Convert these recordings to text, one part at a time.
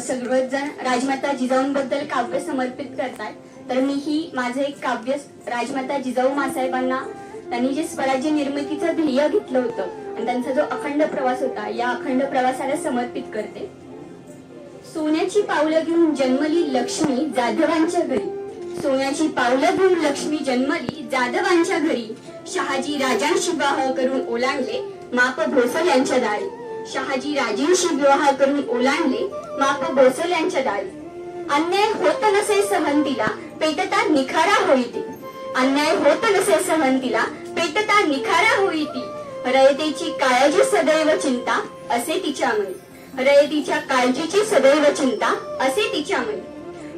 सर्वच जण राजमाता जिजाऊंबद्दल काव्य समर्पित करतात तर मीही माझं एक काव्य राजमाता जिजाऊ मासाहेबांना त्यांनी जे स्वराज्य निर्मितीचं ध्येय घेतलं होतं आणि त्यांचा जो अखंड प्रवास होता या अखंड प्रवासाला समर्पित करते. सोन्याची पावलं घेऊन जन्मली लक्ष्मी जाधवांच्या घरी. सोन्याची पावलं घेऊन लक्ष्मी जन्मली जाधवांच्या घरी. शहाजी राजांशी विवाह करून ओलांडले माप भोसल यांच्या दारी. शहाजी राजेंशी विवाह करून ओलांडले माप भोसल यांच्या दारी. अन्याय होत नसे सहन तिला पेटता निखारा होईती. अन्याय होत नसे सहन तिला पेटता निखारा होईती. रयतेची काळजी सदैव चिंता असे तिच्या मनी. रयतीच्या काळजीची सदैव चिंता असे तिच्या मनी.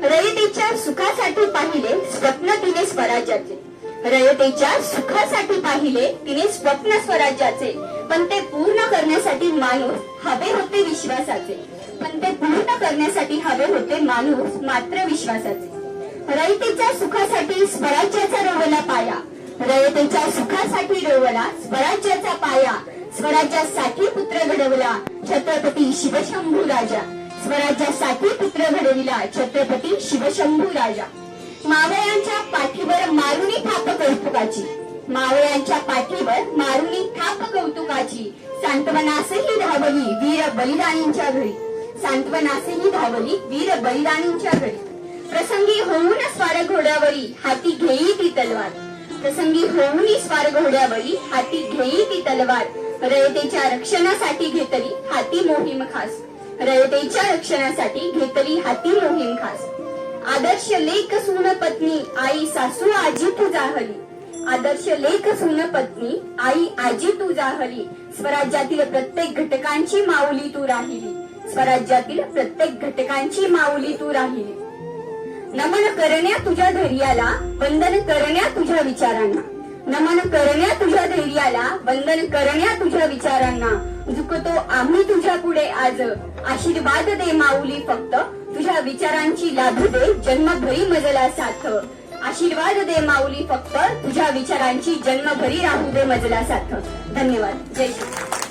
रयतेच्या सुखासाठी पाहिले स्वप्न तिने स्वराज्याचे. रयतेच्या सुखासाठी पाहिले तिने स्वप्न स्वराज्याचे. पण ते पूर्ण करण्यासाठी माणूस हवे होते विश्वासाचे. पण ते पूर्ण करण्यासाठी हवे होते माणूस मात्र विश्वासाचे. रयतेच्या सुखासाठी स्वराज्याचा रोवला पाया. रयतेच्या सुखासाठी रोवला स्वराज्याचा पाया. स्वराज्यासाठी पुत्र घडवला छत्रपती शिवशंभू राजा. स्वराज्यासाठी पुत्र घडविला छत्रपती शिवशंभू राजा. मावळ्यांच्या पाठीवर मारुनी थाप कौतुकाची. मावळ्यांच्या पाठीवर मारुनी थाप कौतुकाची सांत्वनासही धावली वीर बलिदानींच्या घरी. सांत्वनासही धावली वीर बलिदानींच्या घरी. प्रसंगी होऊन स्वार घोड्यावरी हाती घेई ती तलवार. प्रसंगी होऊन स्वार घोड्यावरी हाती घेई ती तलवार. रयतेच्या रक्षणासाठी घेतली हाती मोहीम खास. रयतेच्या रक्षणासाठी घेतली हाती मोहीम खास. आदर्श लेख सून पत्नी आई सासू आजी तू जाहली आदर्श लेख सुन पत्नी आई आजी तू जाहली स्वराज्यातील प्रत्येक घटकांची माऊली तू राहिली. स्वराज्यातील प्रत्येक घटकांची माऊली तू राहिली. नमन करण्या तुझ्या धैर्याला वंदन करण्या तुझ्या विचारांना. नमन करण्या तुझ्या धैर्याला वंदन करण्या तुझ्या विचारांना. झुकतो आम्ही तुझ्या पुढे आज. आशीर्वाद दे माऊली फक्त. तुझ्या विचारांची लाभ दे जन्मभरी मजला साथ. आशीर्वाद दे माऊली फक्त. विचारांची जन्मभरी राहू दे मजला साथ धन्यवाद. जय श्री